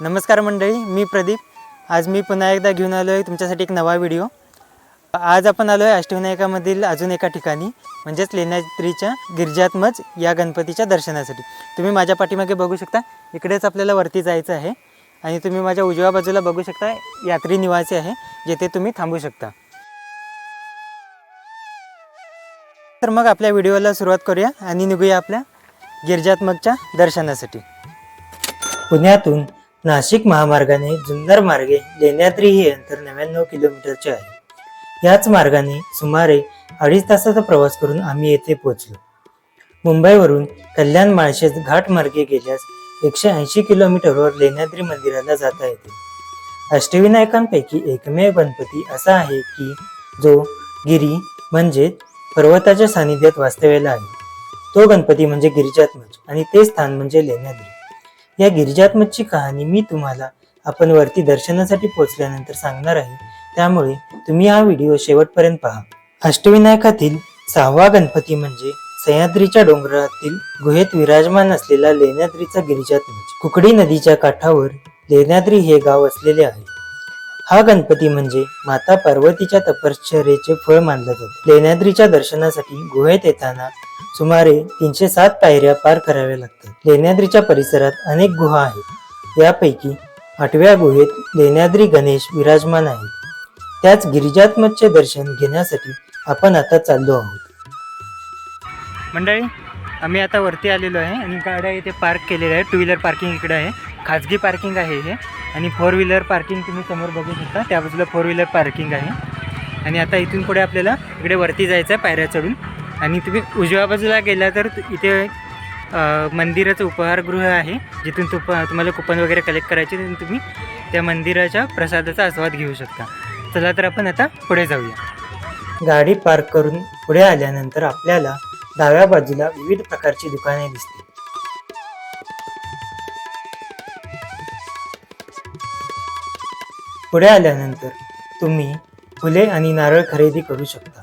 नमस्कार मंडळी मी प्रदीप. आज मी पुन्हा एकदा घेऊन आलो आहे तुमच्यासाठी एक नवा व्हिडिओ. आज आपण आलो आहे अष्टविनायकामधील अजून एका ठिकाणी म्हणजेच लेण्याद्रीच्या गिरजात्मज या गणपतीच्या दर्शनासाठी. तुम्ही माझ्या पाठीमागे बघू शकता इकडेच आपल्याला वरती जायचं आहे. आणि तुम्ही माझ्या उजव्या बाजूला बघू शकता यात्री निवासी आहे जेथे तुम्ही थांबू शकता. तर मग आपल्या व्हिडिओला सुरुवात करूया आणि निघूया आपल्या गिरजात्मकच्या दर्शनासाठी. पुण्यातून नाशिक महामार्गाने जुन्नर मार्गे लेण्याद्री हे अंतर नव्याण्णव किलोमीटरचे आहे. याच मार्गाने सुमारे अडीच तासाचा प्रवास करून आम्ही येथे पोहोचलो. मुंबईवरून कल्याण माळशेज घाट मार्गे गेल्यास एकशे ऐंशी किलोमीटरवर लेण्याद्री मंदिराला जाता येते. अष्टविनायकांपैकी एकमेव गणपती असा आहे की जो गिरी म्हणजे पर्वताच्या सानिध्यात वास्तव्याला आहे. तो गणपती म्हणजे गिरिजात्मज आणि ते स्थान म्हणजे लेण्याद्री. या गिरिजात्मजची कहाणी मी तुम्हाला आपण वरती दर्शनासाठी पोहोचल्यानंतर सांगणार आहे. त्यामुळे तुम्ही हा व्हिडिओ शेवटपर्यंत पहा. अष्टविनायकातील सहावा गणपती म्हणजे सह्याद्रीच्या डोंगरातील गुहेत विराजमान असलेला लेण्याद्रीचा गिरिजात्मज कुकडी नदीच्या काठावर लेण्याद्री हे गाव असलेले आहे. हा गणपती म्हणजे माता पार्वतीच्या तपश्चर्येचे फळ मानलं जात. लेण्याद्रीच्या दर्शनासाठी गुहेत येताना सुमारे तीनशे सात पायऱ्या पार कराव्या लागतात. लेण्याद्रीच्या परिसरात अनेक गुहा आहेत. यापैकी आठव्या गुहेत लेण्याद्री गणेश विराजमान आहेत. त्याच गिरिजात्मजचे दर्शन घेण्यासाठी आपण आता चाललो आहोत. मंडळी आम्ही आता वरती आलेलो आहे आणि गाड्या इथे पार्क केलेल्या आहे टू व्हीलर पार्किंग इकडे आहे. खाजगी पार्किंग आहे हे. आणि फोर व्हीलर पार्किंग तुम्ही समोर बघू शकता. त्या बाजूला फोर व्हीलर पार्किंग आहे. आणि आता इथून पुढे आपल्याला इकडे वरती जायचं आहे पायऱ्या चढून. आणि तुम्ही उजव्या बाजूला गेला तर इथे मंदिराचं उपहारगृह आहे. जिथून तुप तुम्हाला कुपन वगैरे कलेक्ट करायचे तिथून तुम्ही त्या मंदिराच्या प्रसादाचा आस्वाद घेऊ शकता. चला तर आपण आता पुढे जाऊया. गाडी पार्क करून पुढे आल्यानंतर आपल्याला डाव्या बाजूला विविध प्रकारची दुकाने दिसतील. पुढे आल्यानंतर तुम्ही फुले आणि नारळ खरेदी करू शकता.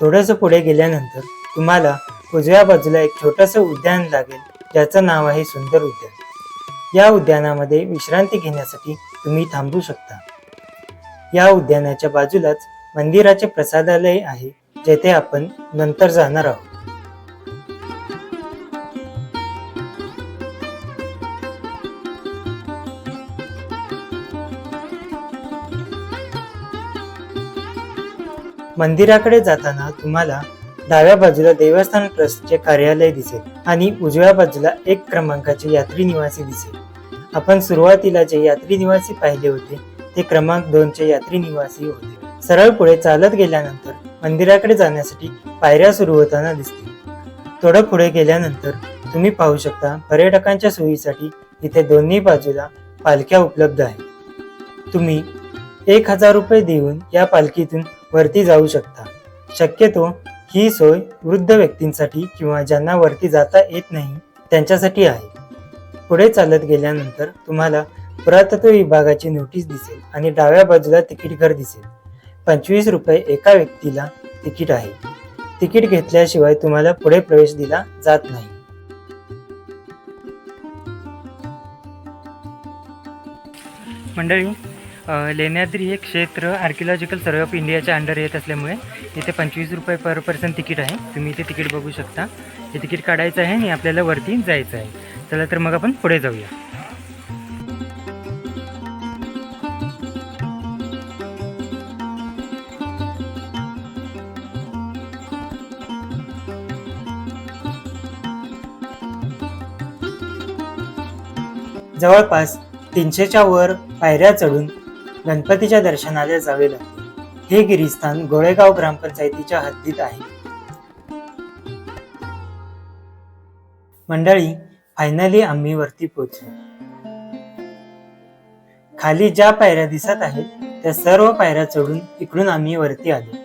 थोडंसं पुढे गेल्यानंतर तुम्हाला उजव्या बाजूला एक छोटंसं उद्यान लागेल ज्याचं नाव आहे सुंदर उद्यान. या उद्यानामध्ये विश्रांती घेण्यासाठी तुम्ही थांबू शकता. या उद्यानाच्या बाजूलाच मंदिराचे प्रसादालय आहे जेथे आपण नंतर जाणार आहोत. मंदिराकडे जाताना तुम्हाला डाव्या बाजूला देवस्थान ट्रस्टचे कार्यालय दिसेल आणि उजव्या बाजूला एक क्रमांकाचे यात्री निवासी दिसेल. आपण सुरुवातीला जे यात्री निवासी पाहिले होते ते क्रमांक दोनचे यात्री निवासी होते. सरळ पुढे चालत गेल्यानंतर मंदिराकडे जाण्यासाठी पायऱ्या सुरू होताना दिसतील. थोडं पुढे गेल्यानंतर तुम्ही पाहू शकता पर्यटकांच्या सोयीसाठी इथे दोन्ही बाजूला पालख्या उपलब्ध आहेत. तुम्ही एक हजार रुपये देऊन या पालखीतून वरती जाऊ शकता. शक्यतो ही सोय वृद्ध व्यक्तींसाठी किंवा ज्यांना वरती जाता येत नाही त्यांच्यासाठी आहे. पुढे चालत गेल्यानंतर तुम्हाला पुरातत्व विभागाची नोटीस दिसेल आणि डाव्या बाजूला तिकीट घर दिसेल. पंचवीस रुपये एका व्यक्तीला तिकीट आहे. तिकीट घेतल्याशिवाय तुम्हाला पुढे प्रवेश दिला जात नाही. मंडळी लेण्याद्री हे क्षेत्र आर्किओलॉजिकल सर्वे ऑफ इंडियाच्या अंडर येत असल्यामुळे इथे पंचवीस रुपये पर पर्सन तिकीट आहे. तुम्ही इथे तिकीट बघू शकता. हे तिकीट काढायचं आहे आणि आपल्याला वरती जायचं आहे. चला तर मग आपण पुढे जाऊया. जवळपास तीनशेच्या वर पायऱ्या चढून गणपतीच्या दर्शनाला जावे लागते. हे गिरीस्थान गोळेगाव ग्रामपंचायतीच्या हद्दीत आहे. मंडळी फायनली आम्ही वरती पोहोचलो. खाली ज्या पायऱ्या दिसत आहेत त्या सर्व पायऱ्या चढून इकडून आम्ही वरती आलो.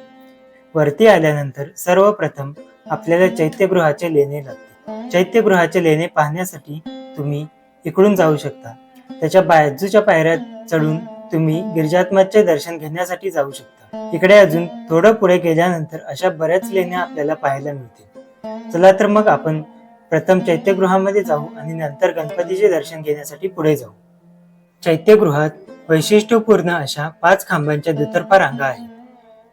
वरती आल्यानंतर सर्वप्रथम आपल्याला चैत्यगृहाचे लेणे लागते. चैत्यगृहाचे लेणे पाहण्यासाठी तुम्ही इकडून जाऊ शकता. त्याच्या बाजूच्या पायऱ्या चढून तुम्ही गिरिजात्मकचे दर्शन घेण्यासाठी जाऊ शकता. इकडे अजून थोडं पुढे गेल्यानंतर अशा बऱ्याच लेण्या आपल्याला पाहायला मिळतील. चला तर मग आपण प्रथम चैत्यगृहामध्ये जाऊ आणि नंतर गणपतीचे दर्शन घेण्यासाठी पुढे जाऊ. चैत्यगृहात वैशिष्ट्यपूर्ण अशा पाच खांबांच्या दुतर्फा रांगा आहेत.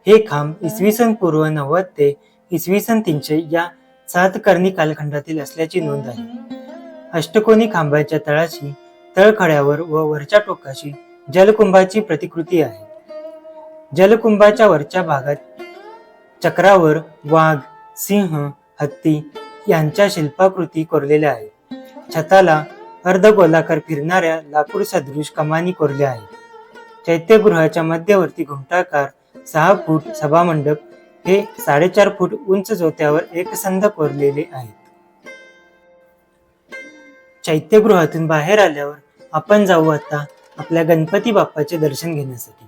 हे खांब इसवी सन पूर्व नव्वद ते इसवी सन तीनशे या सातकर्णी कालखंडातील असल्याची नोंद आहे. अष्टकोनी खांबाच्या तळाशी तळखड्यावर व वरच्या टोकाशी जलकुंभाची प्रतिकृती आहे. जलकुंभाच्या वरच्या भागात चक्रावर वाघ सिंह हत्ती यांच्या शिल्पाकृती कोरलेल्या आहेत. छताला अर्धगोलाकार फिरणाऱ्या लाकूड सदृश कमानी कोरल्या आहेत. चैत्यगृहाच्या मध्यवर्ती घुमटाकार सहा फूट सभामंडप हे साडेचार फूट उंच जोत्यावर एकसंध कोरलेले आहेत. चैत्यगृहातून बाहेर आल्यावर आपण जाऊ आता आपल्या गणपती बाप्पाचे दर्शन घेण्यासाठी.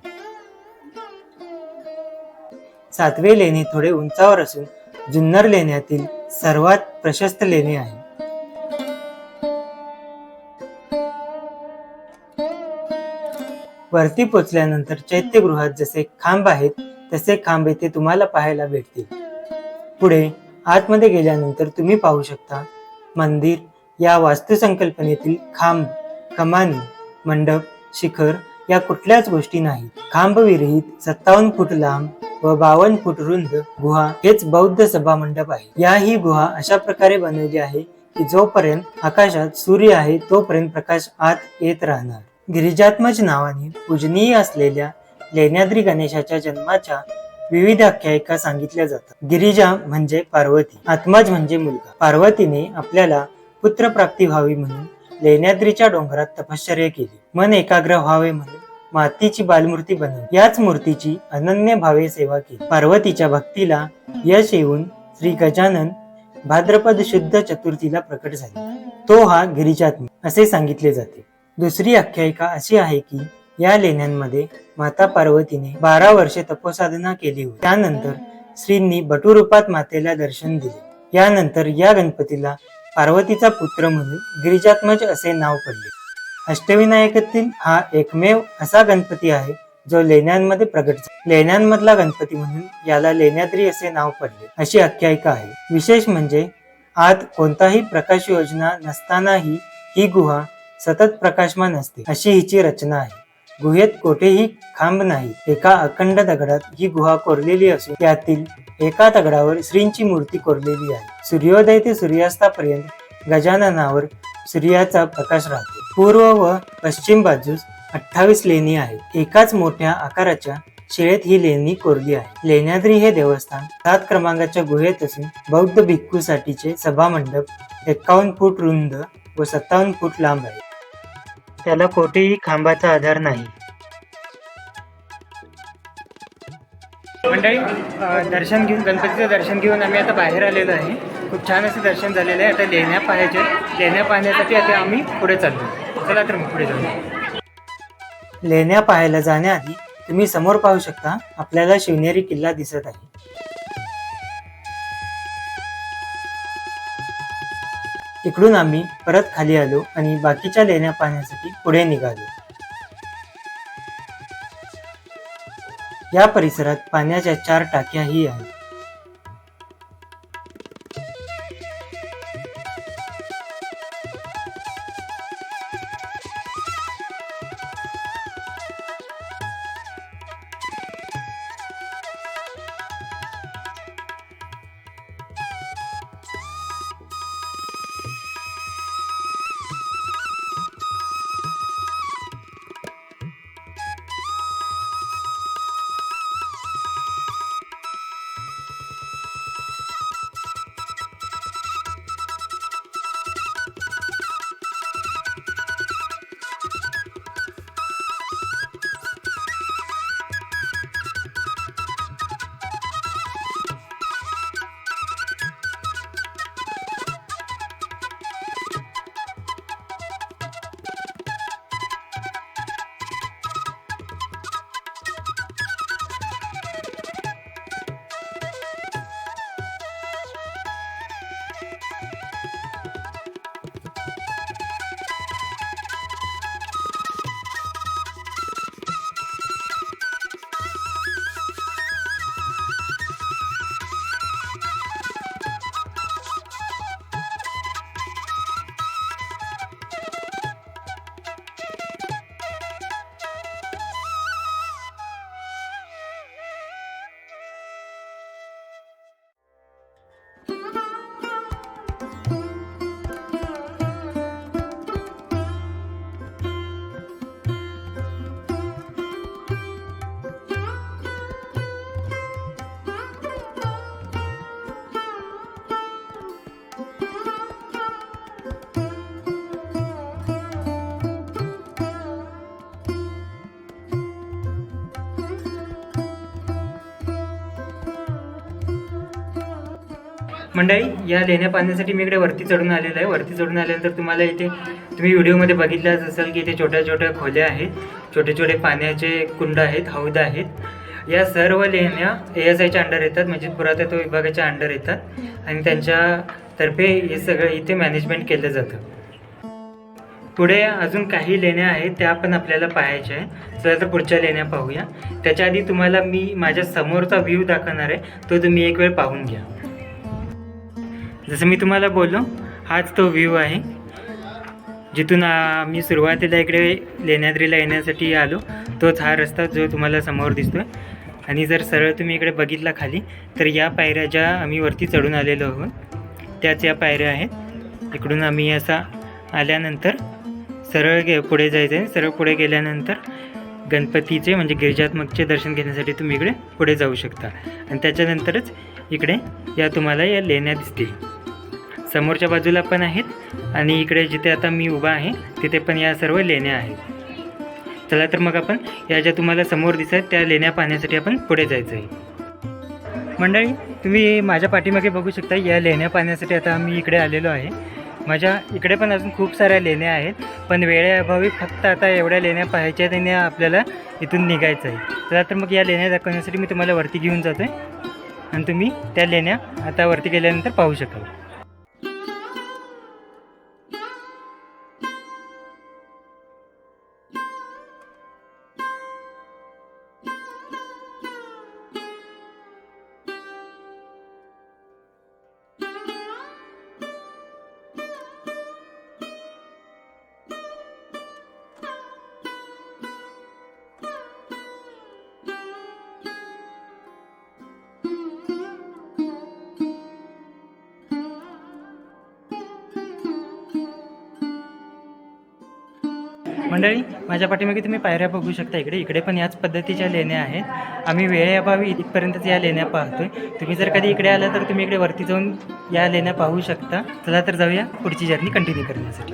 सातवे लेणे थोडे उंचावर असून जुन्नर लेण्यातील सर्वात प्रशस्त लेणे आहे. वरती पोचल्यानंतर चैत्यगृहात जसे खांब आहेत तसे खांब येथे तुम्हाला पाहायला भेटतील. पुढे आतमध्ये गेल्यानंतर तुम्ही पाहू शकता मंदिर या वास्तुसंकल्पनेतील खांब कमानी मंडप शिखर या कुठल्याच गोष्टी नाहीत. खांब विरहित सत्तावन्न फूट लांब व बावन्न फूट रुंद गुहा हेच बौद्ध सभा मंडप आहे. या ही गुहा अशा प्रकारे बनवली आहे की जोपर्यंत आकाशात सूर्य आहे तोपर्यंत प्रकाश आत येत राहणार. गिरिजात्मज नावाने पूजनीय असलेल्या लेण्याद्री गणेशाच्या जन्माच्या विविध आख्यायिका सांगितल्या जातात. गिरिजा म्हणजे पार्वती आत्माज म्हणजे मुलगा. पार्वतीने आपल्याला पुत्र प्राप्ती व्हावी म्हणून लेण्याद्रीच्या डोंगरात तपश्चर्या केली. मन एकाग्र व्हावे म्हणून मातीची बालमूर्ती बनवली. याच मूर्तीची अनन्य भावे सेवा केली. पार्वतीच्या भक्तीला यश येऊन श्री गजानन भाद्रपद शुद्ध चतुर्थीला प्रकट झाले. तो हा गिरिजात्मक असे सांगितले जाते. दुसरी आख्यायिका अशी आहे की या लेण्यांमध्ये माता पार्वतीने बारा वर्षे तपोसाधना केली होती. त्यानंतर श्रींनी बटुरूपात मातेला दर्शन दिले. यानंतर या गणपतीला पार्वतीचा पुत्र म्हणून गिरिजात्मज असे नाव पडले. अष्टविनायकातील हा एकमेव असा गणपती आहे जो लेण्यांमध्ये प्रगट झाला. लेण्यांमधला गणपती म्हणून याला लेण्याद्री असे नाव पडले. अशी आख्यायिका आहे. विशेष म्हणजे आत कोणताही प्रकाश योजना नसतानाही ही गुहा सतत प्रकाशमान असते. अशी हिची रचना आहे. गुहेत कोठेही खांब नाही. एका अखंड दगडात ही गुहा कोरलेली असून त्यातील एका दगडावर श्रींची मूर्ती कोरलेली आहे. सूर्योदय ते सूर्यास्तापर्यंत गजाननावर सूर्याचा प्रकाश राहतो. पूर्व व पश्चिम बाजूस अठ्ठावीस लेणी आहेत. एकाच मोठ्या आकाराच्या शिळेत ही लेणी कोरली आहे. लेण्याद्री हे देवस्थान सात क्रमांकाच्या गुहेत असून बौद्ध भिक्खूसाठीचे सभामंडप एकावन्न फूट रुंद व सत्तावन्न फूट लांब आहे. त्याला कोठेही खांबाचा आधार नाही. मंडळी दर्शन घेऊन गणपतीचं दर्शन घेऊन आम्ही आता बाहेर आलेलो आहे. खूप छान असं दर्शन झालेलं आहे. आता लेण्या पाहायचे लेण्या पाहण्यासाठी आता आम्ही पुढे चाललो. चला तर मग पुढे जाऊ लेण्या पाहायला जाण्याआधी तुम्ही समोर पाहू शकता आपल्याला शिवनेरी किल्ला दिसत आहे. इकडून आम्ही परत खाली आलो आणि बाकीच्या लेण्या पाहण्यासाठी पुढे निघालो. या परिसरात पाण्याच्या चार टाक्याही आहेत. मंडळी या लेण्या पाहण्यासाठी मी इकडे वरती चढून आलेलो आहे. वरती चढून आल्यानंतर तुम्हाला इथे तुम्ही व्हिडिओमध्ये बघितलंच असाल की इथे छोट्या छोट्या खोल्या आहेत. छोटे छोटे पाण्याचे कुंड आहेत हौद आहेत. या सर्व लेण्या ए एस आयच्या अंडर येतात म्हणजे पुरातत्व विभागाच्या अंडर येतात. आणि त्यांच्यातर्फे हे सगळं इथे मॅनेजमेंट केलं जातं. पुढे अजून काही लेण्या आहेत त्या पण आपल्याला पाहायच्या आहे चला तर पुढच्या लेण्या पाहूया. त्याच्या आधी तुम्हाला मी माझ्या समोरचा व्ह्यू दाखवणार आहे. तो तुम्ही एक वेळ पाहून घ्या. जसं मी तुम्हाला बोललो हाच तो व्ह्यू आहे. जिथून आम्ही मी सुरुवातीला इकडे लेण्याद्रीला येण्यासाठी आलो तोच हा रस्ता जो तुम्हाला समोर दिसतोय. आणि जर सरळ तुम्ही इकडे बघितला खाली तर या पायऱ्या ज्या आम्ही वरती चढून आलेलो आहोत त्याच या पायऱ्या आहेत. इकडून आम्ही असा आल्यानंतर सरळ गे पुढे जायचं आहे सरळ पुढे गेल्यानंतर गणपतीचे म्हणजे गिरिजात्मकचे दर्शन घेण्यासाठी तुम्ही इकडे पुढे जाऊ शकता. आणि त्याच्यानंतरच इकडे या तुम्हाला या लेण्या दिसतील. समोरच्या बाजूला पण आहेत आणि इकडे जिथे आता मी उभा आहे तिथे पण या सर्व लेण्या आहेत. चला तर मग आपण या ज्या तुम्हाला समोर दिसत आहेत त्या लेण्या पाहण्यासाठी आपण पुढे जायचं आहे. मंडळी तुम्ही माझ्या पाठीमागे बघू शकता या लेण्या पाहण्यासाठी आता आम्ही इकडे आलेलो आहे. माझ्या इकडे पण अजून खूप साऱ्या लेण्या आहेत पण वेळेअभावी फक्त आता एवढ्या लेण्या पाहायच्या त्याने आपल्याला इथून निघायचं आहे. चला तर मग या लेण्या दाखवण्यासाठी मी तुम्हाला वरती घेऊन जातो आहे आणि तुम्ही त्या लेण्या आता वरती गेल्यानंतर पाहू शकाल. मंडळी माझ्या पाठीमागे तुम्ही पायऱ्या बघू शकता इकडे. इकडे पण याच पद्धतीच्या लेण्या आहेत. आम्ही वेळेअभावी इथपर्यंतच या लेण्या पाहतोय. तुम्ही जर कधी इकडे आला तर तुम्ही इकडे वरती जाऊन या लेण्या पाहू शकता. चला तर जाऊया पुढची जर्नी कंटिन्यू करण्यासाठी.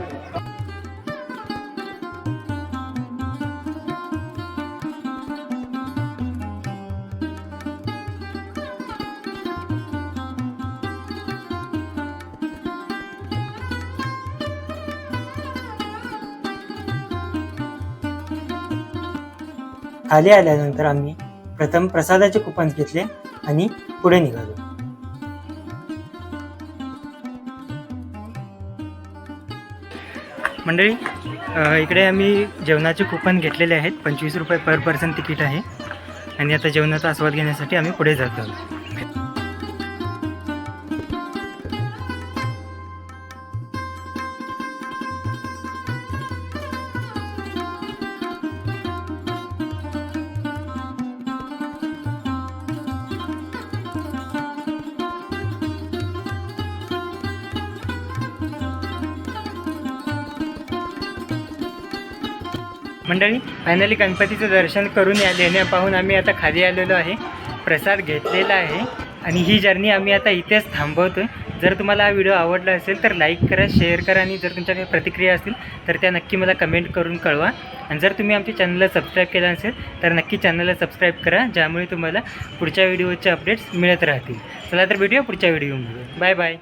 खाली आल्यानंतर आम्ही प्रथम प्रसादाचे कुपन्स घेतले आणि पुढे निघालो. मंडळी इकडे आम्ही जेवणाचे कुपन घेतलेले आहेत. पंचवीस रुपये पर पर्सन तिकीट आहे. आणि आता जेवणाचा आस्वाद घेण्यासाठी आम्ही पुढे जातो मंडळी फायनली गणपतीचं दर्शन करून या लेण्या पाहून आम्ही आता खाली आलेलो आहे. प्रसाद घेतलेला आहे. आणि ही जर्नी आम्ही आता इथेच थांबवतो आहे जर तुम्हाला हा व्हिडिओ आवडला असेल तर लाईक करा शेअर करा आणि जर तुमच्या काही प्रतिक्रिया असतील तर त्या नक्की मला कमेंट करून कळवा. आणि जर तुम्ही आमच्या चॅनलला सबस्क्राईब केला असेल तर नक्की चॅनलला सबस्क्राईब करा ज्यामुळे तुम्हाला पुढच्या व्हिडिओचे अपडेट्स मिळत राहतील. चला तर भेटूया पुढच्या व्हिडिओमध्ये बाय बाय